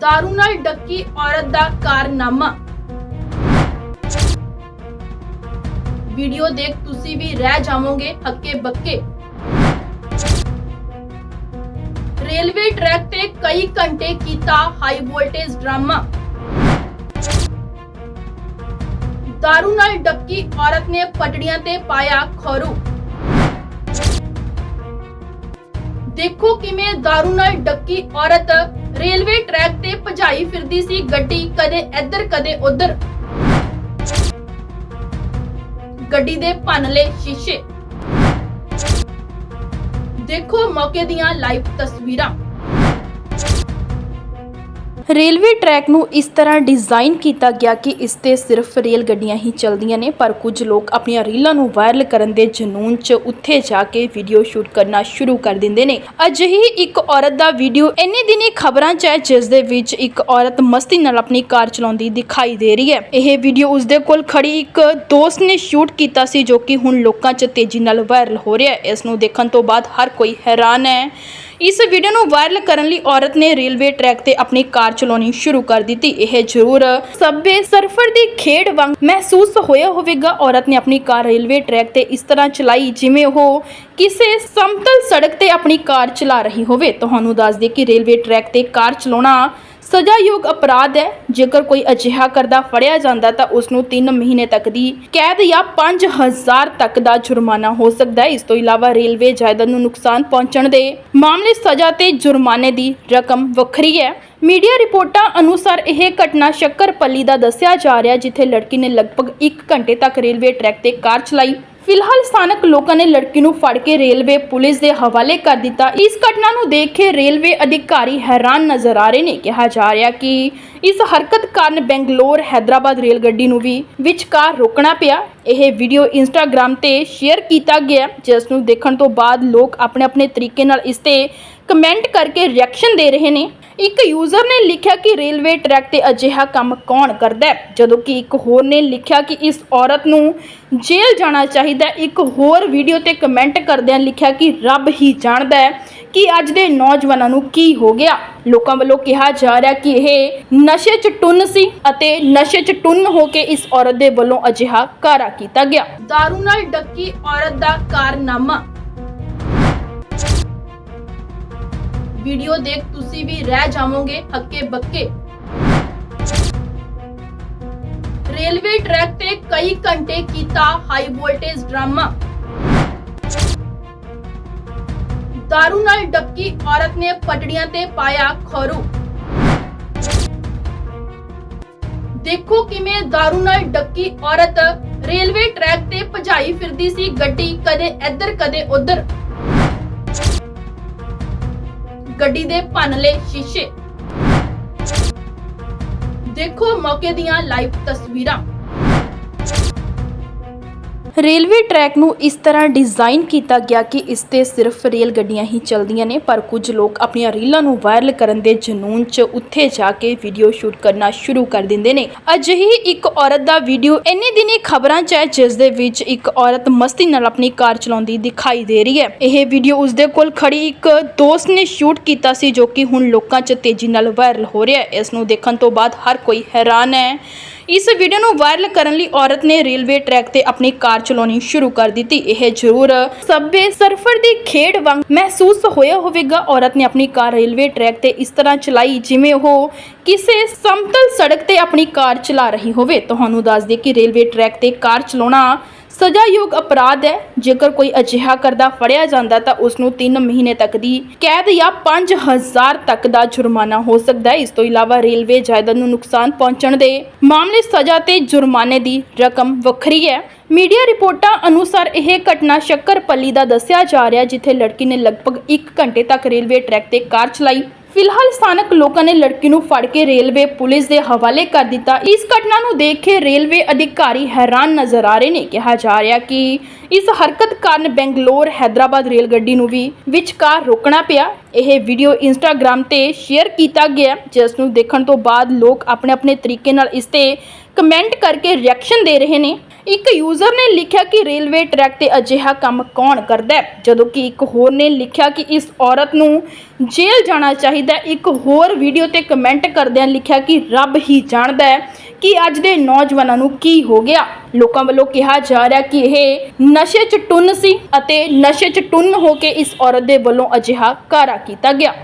ਦਾਰੂ ਨਾਲ ਡੱਕੀ ਔਰਤ ਦਾ ਕਾਰਨਾਮਾ ਵੀਡੀਓ ਦੇਖ ਤੁਸੀਂ ਵੀ ਰਹਿ ਜਾਵੋਗੇ ਹੱਕੇ ਬੱਕੇ ਰੇਲਵੇ ਟਰੈਕ ਤੇ ਕਈ ਘੰਟੇ ਕੀਤਾ ਹਾਈ ਵੋਲਟੇਜ ਡਰਾਮਾ ਦਾਰੂ ਨਾਲ ਡੱਕੀ ਔਰਤ ਨੇ ਪਟੜੀਆਂ ਤੇ ਪਾਇਆ ਖਰੂ ਦੇਖੋ ਕਿਵੇਂ ਦਾਰੂ ਨਾਲ ਡੱਕੀ ਔਰਤ ਰੇਲਵੇ ਟਰੈਕ ਤੇ ਭਜਾਈ ਫਿਰਦੀ ਸੀ ਗੱਡੀ, ਕਦੇ ਇੱਧਰ, ਕਦੇ ਉੱਧਰ। ਗੱਡੀ ਦੇ ਭੰਨ ਲਏ ਸ਼ੀਸ਼ੇ। ਦੇਖੋ ਮੌਕੇ ਦੀਆਂ ਲਾਈਵ ਤਸਵੀਰਾਂ। ਰੇਲਵੇ ਟਰੈਕ ਨੂੰ ਇਸ ਤਰ੍ਹਾਂ ਡਿਜ਼ਾਈਨ ਕੀਤਾ ਗਿਆ ਕਿ ਇਸ ਤੇ ਸਿਰਫ ਰੇਲ ਗੱਡੀਆਂ ਹੀ ਚੱਲਦੀਆਂ ਨੇ, ਪਰ ਕੁਝ ਲੋਕ ਆਪਣੀਆਂ ਰੀਲਾਂ ਨੂੰ ਵਾਇਰਲ ਕਰਨ ਦੇ ਜਨੂਨ 'ਚ ਉੱਥੇ ਜਾ ਕੇ ਵੀਡੀਓ ਸ਼ੂਟ ਕਰਨਾ ਸ਼ੁਰੂ ਕਰ ਦਿੰਦੇ ਨੇ। ਅਜਿਹੀ ਇੱਕ ਔਰਤ ਦਾ ਵੀਡੀਓ ਇੰਨੇ ਦਿਨੀ ਖਬਰਾਂ 'ਚ ਹੈ, ਜਿਸ ਦੇ ਵਿੱਚ ਇੱਕ ਔਰਤ ਮਸਤੀ ਨਾਲ ਆਪਣੀ ਕਾਰ ਚਲਾਉਂਦੀ ਦਿਖਾਈ ਦੇ ਰਹੀ ਹੈ। ਇਹ ਵੀਡੀਓ ਉਸਦੇ ਕੋਲ ਖੜੀ ਇੱਕ ਦੋਸਤ ਨੇ ਸ਼ੂਟ ਕੀਤਾ ਸੀ, ਜੋ ਕਿ ਹੁਣ ਲੋਕਾਂ 'ਚ ਤੇਜ਼ੀ ਨਾਲ ਵਾਇਰਲ ਹੋ ਰਿਹਾ ਹੈ। ਇਸ ਨੂੰ ਦੇਖਣ ਤੋਂ ਬਾਅਦ ਹਰ ਕੋਈ ਹੈਰਾਨ ਹੈ। ਇਸ ਵੀਡੀਓ ਨੂੰ ਵਾਇਰਲ ਕਰਨ ਲਈ ਔਰਤ ਨੇ ਰੇਲਵੇ ਟਰੈਕ ਤੇ ਆਪਣੀ ਕਾਰ ਚਲਾਉਣੀ ਸ਼ੁਰੂ ਕਰ ਦਿੱਤੀ। ਇਹ ਜ਼ਰੂਰ ਸਭੇ ਸਰਫਰ ਦੀ ਖੇਡ ਵਾਂਗ ਮਹਿਸੂਸ ਹੋਇਆ ਹੋਵੇਗਾ। ਔਰਤ ਨੇ ਆਪਣੀ ਕਾਰ ਰੇਲਵੇ ਟਰੈਕ ਤੇ ਇਸ ਤਰ੍ਹਾਂ ਚਲਾਈ, ਜਿਵੇਂ ਉਹ ਕਿਸੇ ਸਮਤਲ ਸੜਕ ਤੇ ਆਪਣੀ ਕਾਰ ਚਲਾ ਰਹੀ ਹੋਵੇ। ਤੁਹਾਨੂੰ ਦੱਸ ਦੇ ਕਿ ਰੇਲਵੇ ਟਰੈਕ ਤੇ ਕਾਰ ਚਲਾਉਣਾ ਸਜ਼ਾਯੋਗ ਅਪਰਾਧ ਹੈ। ਜੇਕਰ ਕੋਈ ਅਜਿਹਾ ਕਰਦਾ, ਫੜਿਆ ਜਾਂਦਾ, ਤਾਂ ਉਸ ਨੂੰ 3 ਮਹੀਨੇ ਤੱਕ ਦੀ ਕੈਦ ਜਾਂ 5000 ਤੱਕ ਦਾ ਜੁਰਮਾਨਾ ਹੋ ਸਕਦਾ ਹੈ। ਇਸ ਤੋਂ ਇਲਾਵਾ ਰੇਲਵੇ ਜਾਇਦਾਦ ਨੂੰ ਨੁਕਸਾਨ ਪਹੁੰਚਣ ਦੇ ਮਾਮਲੇ ਸਜ਼ਾ ਤੇ ਜੁਰਮਾਨੇ ਦੀ ਰਕਮ ਵੱਖਰੀ ਹੈ। ਮੀਡੀਆ ਰਿਪੋਰਟਾਂ ਅਨੁਸਾਰ ਇਹ ਘਟਨਾ ਸ਼ੱਕਰਪੱਲੀ ਦਾ ਦੱਸਿਆ ਜਾ ਰਿਹਾ, ਜਿੱਥੇ ਲੜਕੀ ਨੇ ਲਗਭਗ 1 ਘੰਟੇ ਤੱਕ ਰੇਲਵੇ ਟਰੈਕ ਤੇ ਕਾਰ ਚਲਾਈ। ਫਿਲਹਾਲ ਸਥਾਨਕ ਲੋਕਾਂ ਨੇ ਲੜਕੀ ਨੂੰ ਫੜ ਕੇ ਰੇਲਵੇ ਪੁਲਿਸ ਦੇ ਹਵਾਲੇ ਕਰ ਦਿੱਤਾ। ਇਸ ਘਟਨਾ ਨੂੰ ਦੇਖ ਕੇ ਰੇਲਵੇ ਅਧਿਕਾਰੀ ਹੈਰਾਨ ਨਜ਼ਰ ਆ ਰਹੇ ਨੇ। ਕਿਹਾ ਜਾ ਰਿਹਾ ਕਿ ਇਸ ਹਰਕਤ ਕਾਰਨ ਬੈਂਗਲੌਰ, ਹੈਦਰਾਬਾਦ ਰੇਲ ਗੱਡੀ ਨੂੰ ਵੀ ਵਿਚਕਾਰ ਰੋਕਣਾ ਪਿਆ। ਇਹ ਵੀਡੀਓ ਇੰਸਟਾਗ੍ਰam ਤੇ ਸ਼ੇਅਰ ਕੀਤਾ ਗਿਆ, ਜਿਸ ਨੂੰ ਦੇਖਣ ਤੋਂ ਬਾਅਦ ਲੋਕ ਆਪਣੇ ਆਪਣੇ ਤਰੀਕੇ ਨਾਲ ਇਸ ਤੇ ਕਮੈਂਟ ਕਰਕੇ ਰਿਐਕਸ਼ਨ ਦੇ ਰਹੇ ਨੇ। ਇੱਕ ਯੂਜ਼ਰ ਨੇ ਲਿਖਿਆ ਕਿ ਰੇਲਵੇ ਟਰੈਕ ਤੇ ਅਜਿਹਾ ਕੰਮ ਕੌਣ ਕਰਦਾ ਹੈ? ਜਦੋਂ ਕਿ ਇੱਕ ਹੋਰ ਨੇ ਲਿਖਿਆ ਕਿ ਇਸ ਔਰਤ ਨੂੰ ਜੇਲ੍ਹ ਜਾਣਾ ਚਾਹੀਦਾ ਇੱਕ ਹੋਰ ਵੀਡੀਓ ਤੇ ਕਮੈਂਟ ਕਰਦਿਆਂ ਲਿਖਿਆ ਕਿ ਰੱਬ ਹੀ ਜਾਣਦਾ ਹੈ ਕਿ ਅੱਜ ਦੇ ਨੌਜਵਾਨਾਂ ਨੂੰ ਕੀ ਹੋ ਗਿਆ। ਲੋਕਾਂ ਵੱਲੋਂ ਕਿਹਾ ਜਾ ਰਿਹਾ ਕਿ ਇਹ ਨਸ਼ੇ 'ਚ ਟੁੰਨ ਸੀ ਅਤੇ ਨਸ਼ੇ 'ਚ ਟੁੰਨ ਹੋ ਕੇ ਇਸ ਔਰਤ ਦੇ ਵੱਲੋਂ ਅਜਿਹਾ ਕਾਰਾ ਕੀਤਾ ਗਿਆ। दारू ਨਾਲ ਡੱਕੀ ਔਰਤ ਦਾ ਕਾਰਨਾਮਾ। ਵੀਡੀਓ ਦੇਖ ਤੁਸੀਂ ਵੀ ਰਹਿ ਜਾਵੋਗੇ ਹੱਕੇ ਬੱਕੇ। ਰੇਲਵੇ ਟਰੈਕ ਤੇ ਕਈ ਘੰਟੇ ਕੀਤਾ ਹਾਈ ਵੋਲਟੇਜ ਡਰਾਮਾ। ਦਾਰੂ ਨਾਲ ਡੱਕੀ ਔਰਤ ਨੇ ਪਟੜੀਆਂ ਤੇ ਪਾਇਆ ਖਰੂ ਦੇਖੋ ਕਿਵੇਂ ਦਾਰੂ ਨਾਲ ਡੱਕੀ ਔਰਤ ਰੇਲਵੇ ਟਰੈਕ ਤੇ ਭਜਾਈ ਫਿਰਦੀ ਸੀ ਗੱਡੀ ਕਦੇ ਇੱਧਰ ਕਦੇ ਉੱਧਰ ਗੱਡੀ ਦੇ ਭੰਨਲੇ ਸ਼ੀਸ਼ੇ ਦੇਖੋ ਮੌਕੇ ਦੀਆਂ ਲਾਈਵ ਤਸਵੀਰਾਂ ਰੇਲਵੇ ਟਰੈਕ ਨੂੰ ਇਸ ਤਰ੍ਹਾਂ ਡਿਜ਼ਾਈਨ ਕੀਤਾ ਗਿਆ ਕਿ ਇਸ ਤੇ ਸਿਰਫ ਰੇਲ ਗੱਡੀਆਂ ਹੀ ਚੱਲਦੀਆਂ ਨੇ, ਪਰ ਕੁਝ ਲੋਕ ਆਪਣੀਆਂ ਰੀਲਾਂ ਨੂੰ ਵਾਇਰਲ ਕਰਨ ਦੇ ਜਨੂਨ 'ਚ ਉੱਥੇ ਜਾ ਕੇ ਵੀਡੀਓ ਸ਼ੂਟ ਕਰਨਾ ਸ਼ੁਰੂ ਕਰ ਦਿੰਦੇ ਨੇ। ਅਜਿਹੀ ਇੱਕ ਔਰਤ ਦਾ ਵੀਡੀਓ ਇੰਨੇ ਦਿਨੀ ਖਬਰਾਂ 'ਚ ਹੈ, ਜਿਸ ਦੇ ਵਿੱਚ ਇੱਕ ਔਰਤ ਮਸਤੀ ਨਾਲ ਆਪਣੀ ਕਾਰ ਚਲਾਉਂਦੀ ਦਿਖਾਈ ਦੇ ਰਹੀ ਹੈ। ਇਹ ਵੀਡੀਓ ਉਸਦੇ ਕੋਲ ਖੜੀ ਇੱਕ ਦੋਸਤ ਨੇ ਸ਼ੂਟ ਕੀਤਾ ਸੀ, ਜੋ ਕਿ ਹੁਣ ਲੋਕਾਂ 'ਚ ਤੇਜ਼ੀ ਨਾਲ ਵਾਇਰਲ ਹੋ ਰਿਹਾ ਹੈ। ਇਸ ਨੂੰ ਦੇਖਣ ਤੋਂ ਬਾਅਦ ਹਰ ਕੋਈ ਹੈਰਾਨ ਹੈ। ਇਸ ਵੀਡੀਓ ਨੂੰ ਵਾਇਰਲ ਕਰਨ ਲਈ ਔਰਤ ਨੇ ਰੇਲਵੇ ਟਰੈਕ ਤੇ ਆਪਣੀ ਕਾਰ ਚਲਾਉਣੀ ਸ਼ੁਰੂ ਕਰ ਦਿੱਤੀ। ਇਹ ਜ਼ਰੂਰ ਸਭੇ ਸਰਫਰ ਦੀ ਖੇਡ ਵਾਂਗ ਮਹਿਸੂਸ ਹੋਇਆ ਹੋਵੇਗਾ। ਔਰਤ ਨੇ ਆਪਣੀ ਕਾਰ ਰੇਲਵੇ ਟਰੈਕ ਤੇ ਇਸ ਤਰ੍ਹਾਂ ਚਲਾਈ, ਜਿਵੇਂ ਉਹ ਕਿਸੇ ਸਮਤਲ ਸੜਕ ਤੇ ਆਪਣੀ ਕਾਰ ਚਲਾ ਰਹੀ ਹੋਵੇ। ਤੁਹਾਨੂੰ ਦੱਸ ਦਈਏ ਕਿ ਰੇਲਵੇ ਟਰੈਕ ਤੇ ਕਾਰ ਚਲਾਉਣਾ ਸਜ਼ਾਯੋਗ ਅਪਰਾਧ ਹੈ। ਜੇਕਰ ਕੋਈ ਅਜਿਹਾ ਕਰਦਾ ਫੜਿਆ ਜਾਂਦਾ ਤਾਂ ਉਸ ਨੂੰ 3 ਮਹੀਨੇ ਤੱਕ ਦੀ ਕੈਦ ਜਾਂ 5000 ਤੱਕ ਦਾ ਜੁਰਮਾਨਾ ਹੋ ਸਕਦਾ ਹੈ। ਇਸ ਤੋਂ ਇਲਾਵਾ ਰੇਲਵੇ ਜਾਇਦਾਦ ਨੂੰ ਨੁਕਸਾਨ ਪਹੁੰਚਣ ਦੇ ਮਾਮਲੇ ਸਜ਼ਾ ਤੇ ਜੁਰਮਾਨੇ ਦੀ ਰਕਮ ਵੱਖਰੀ ਹੈ। ਮੀਡੀਆ ਰਿਪੋਰਟਾਂ ਅਨੁਸਾਰ ਇਹ ਘਟਨਾ ਸ਼ੱਕਰਪੱਲੀ ਦਾ ਦੱਸਿਆ ਜਾ ਰਿਹਾ ਜਿੱਥੇ ਲੜਕੀ ਨੇ ਲਗਭਗ 1 ਘੰਟੇ ਤੱਕ ਰੇਲਵੇ ਟਰੈਕ ਤੇ ਕਾਰ ਚਲਾਈ। ਫਿਲਹਾਲ ਸਥਾਨਕ ਲੋਕਾਂ ਨੇ ਲੜਕੀ ਨੂੰ ਫੜ ਕੇ ਰੇਲਵੇ ਪੁਲਿਸ ਦੇ ਹਵਾਲੇ ਕਰ ਦਿੱਤਾ। ਇਸ ਘਟਨਾ ਨੂੰ ਦੇਖ ਕੇ ਰੇਲਵੇ ਅਧਿਕਾਰੀ ਹੈਰਾਨ ਨਜ਼ਰ ਆ ਰਹੇ ਨੇ। ਕਿਹਾ ਜਾ ਰਿਹਾ ਕਿ ਇਸ ਹਰਕਤ ਕਾਰਨ ਬੈਂਗਲੌਰ ਹੈਦਰਾਬਾਦ ਰੇਲ ਗੱਡੀ ਨੂੰ ਵੀ ਵਿਚਕਾਰ ਰੋਕਣਾ ਪਿਆ। ਇਹ ਵੀਡੀਓ ਇੰਸਟਾਗ੍ਰam ਤੇ ਸ਼ੇਅਰ ਕੀਤਾ ਗਿਆ, ਜਿਸ ਨੂੰ ਦੇਖਣ ਤੋਂ ਬਾਅਦ ਲੋਕ ਆਪਣੇ ਆਪਣੇ ਤਰੀਕੇ ਨਾਲ ਇਸ ਤੇ ਕਮੈਂਟ ਕਰਕੇ ਰਿਐਕਸ਼ਨ ਦੇ ਰਹੇ ਨੇ। ਇੱਕ ਯੂਜ਼ਰ ਨੇ ਲਿਖਿਆ ਕਿ ਰੇਲਵੇ ਟਰੈਕ ਤੇ ਅਜਿਹਾ ਕੰਮ ਕੌਣ ਕਰਦਾ ਹੈ? ਜਦੋਂ ਕਿ ਇੱਕ ਹੋਰ ਨੇ ਲਿਖਿਆ ਕਿ ਇਸ ਔਰਤ ਨੂੰ ਜੇਲ੍ਹ ਜਾਣਾ ਚਾਹੀਦਾ ਇੱਕ ਹੋਰ ਵੀਡੀਓ ਤੇ ਕਮੈਂਟ ਕਰਦਿਆਂ ਲਿਖਿਆ ਕਿ ਰੱਬ ਹੀ ਜਾਣਦਾ ਹੈ ਕਿ ਅੱਜ ਦੇ ਨੌਜਵਾਨਾਂ ਨੂੰ ਕੀ ਹੋ ਗਿਆ। ਲੋਕਾਂ ਵੱਲੋਂ ਕਿਹਾ ਜਾ ਰਿਹਾ ਕਿ ਇਹ ਨਸ਼ੇ 'ਚ ਟੁੰਨ ਸੀ ਅਤੇ ਨਸ਼ੇ 'ਚ ਟੁੰਨ ਹੋ ਕੇ ਇਸ ਔਰਤ ਦੇ ਵੱਲੋਂ ਅਜਿਹਾ ਕਾਰਾ ਕੀਤਾ ਗਿਆ।